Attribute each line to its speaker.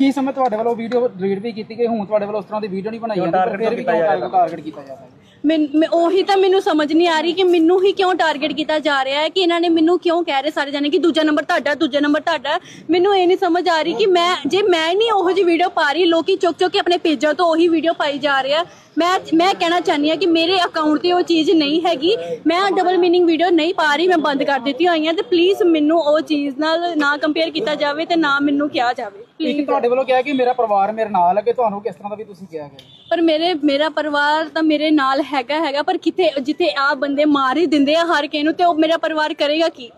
Speaker 1: ਕੀ ਸਮੇਂ ਤੁਹਾਡੇ ਵੱਲੋਂ ਵੀਡੀਓ ਡਿਲੀਟ ਵੀ ਕੀਤੀ ਗਈ? ਹੁਣ ਤੁਹਾਡੇ ਵੱਲੋਂ ਉਸ ਤਰ੍ਹਾਂ ਦੀ ਵੀਡੀਓ ਨਹੀਂ ਬਣਾਈ ਜਾਂਦੀ ਫਿਰ ਵੀ ਕਿਉਂ ਟਾਰਗੇਟ ਕੀਤਾ ਜਾਂਦਾ ਹੈ
Speaker 2: ਮੈਂ ਮੈਂ- ਉਹੀ ਤਾਂ ਮੈਨੂੰ ਸਮਝ ਨਹੀਂ ਆ ਰਹੀ ਕਿ ਮੈਨੂੰ ਹੀ ਕਿਉਂ ਟਾਰਗੇਟ ਕੀਤਾ ਜਾ ਰਿਹਾ ਹੈ ਕਿ ਇਹਨਾਂ ਨੇ ਮੈਨੂੰ ਕਿਉਂ ਕਹਿ ਰਹੇ ਸਾਰੇ ਜਾਣੇ ਕਿ ਦੂਜਾ ਨੰਬਰ ਤੁਹਾਡਾ ਦੂਜਾ ਨੰਬਰ ਤੁਹਾਡਾ। ਮੈਨੂੰ ਇਹ ਨਹੀਂ ਸਮਝ ਆ ਰਹੀ ਕਿ ਮੈਂ ਜੇ ਮੈਂ ਨਹੀਂ ਉਹੋ ਜੀ ਵੀਡੀਓ ਪਾ ਰਹੀ ਲੋਕੀ ਚੁੱਕ ਚੁੱਕ ਕੇ ਆਪਣੇ ਪੇਜਾਂ ਤੋਂ ਉਹੀ ਵੀਡੀਓ ਪਾਈ ਜਾ ਰਿਹਾ ਮੈਂ ਮੈਂ ਕਹਿਣਾ ਚਾਹਨੀ ਆ ਕਿ ਮੇਰੇ ਅਕਾਊਂਟ ਤੇ ਉਹ ਚੀਜ਼ ਨਹੀਂ ਹੈਗੀ। ਮੈਂ ਡਬਲ ਮੀਨਿੰਗ ਵੀਡੀਓ ਨਹੀਂ ਪਾ ਰਹੀ ਮੈਂ ਬੰਦ ਕਰ ਦਿੱਤੀ ਹੋਈਆਂ ਤੇ ਪਲੀਜ਼ ਮੈਨੂੰ ਉਹ ਚੀਜ਼ ਨਾਲ ਨਾ ਕੰਪੇਅਰ ਕੀਤਾ ਜਾਵੇ ਤੇ ਨਾ ਮੈਨੂੰ ਕਿਹਾ ਜਾਵੇ।
Speaker 1: ਇੱਕ ਤੁਹਾਡੇ ਵੱਲੋਂ ਕਿਹਾ ਕਿ ਮੇਰਾ ਪਰਿਵਾਰ ਮੇਰੇ ਨਾਲ ਹੈ ਕਿ ਤੁਹਾਨੂੰ ਕਿਸ ਤਰ੍ਹਾਂ ਦਾ ਵੀ ਤੁਸੀਂ ਕਿਹਾ ਗਿਆ
Speaker 2: ਪਰ ਮੇਰੇ ਮੇਰਾ ਪਰਿਵਾਰ ਤਾਂ ਮੇਰੇ ਨਾਲ ਹੈਗਾ ਹੈਗਾ ਪਰ ਕਿਤੇ ਜਿੱਥੇ ਆ ਬੰਦੇ ਮਾਰ ਹੀ ਦਿੰਦੇ ਆ ਹਰ ਕਿਸੇ ਨੂੰ ਤੇ ਉਹ ਮੇਰਾ ਪਰਿਵਾਰ ਕਰੇਗਾ ਕੀ?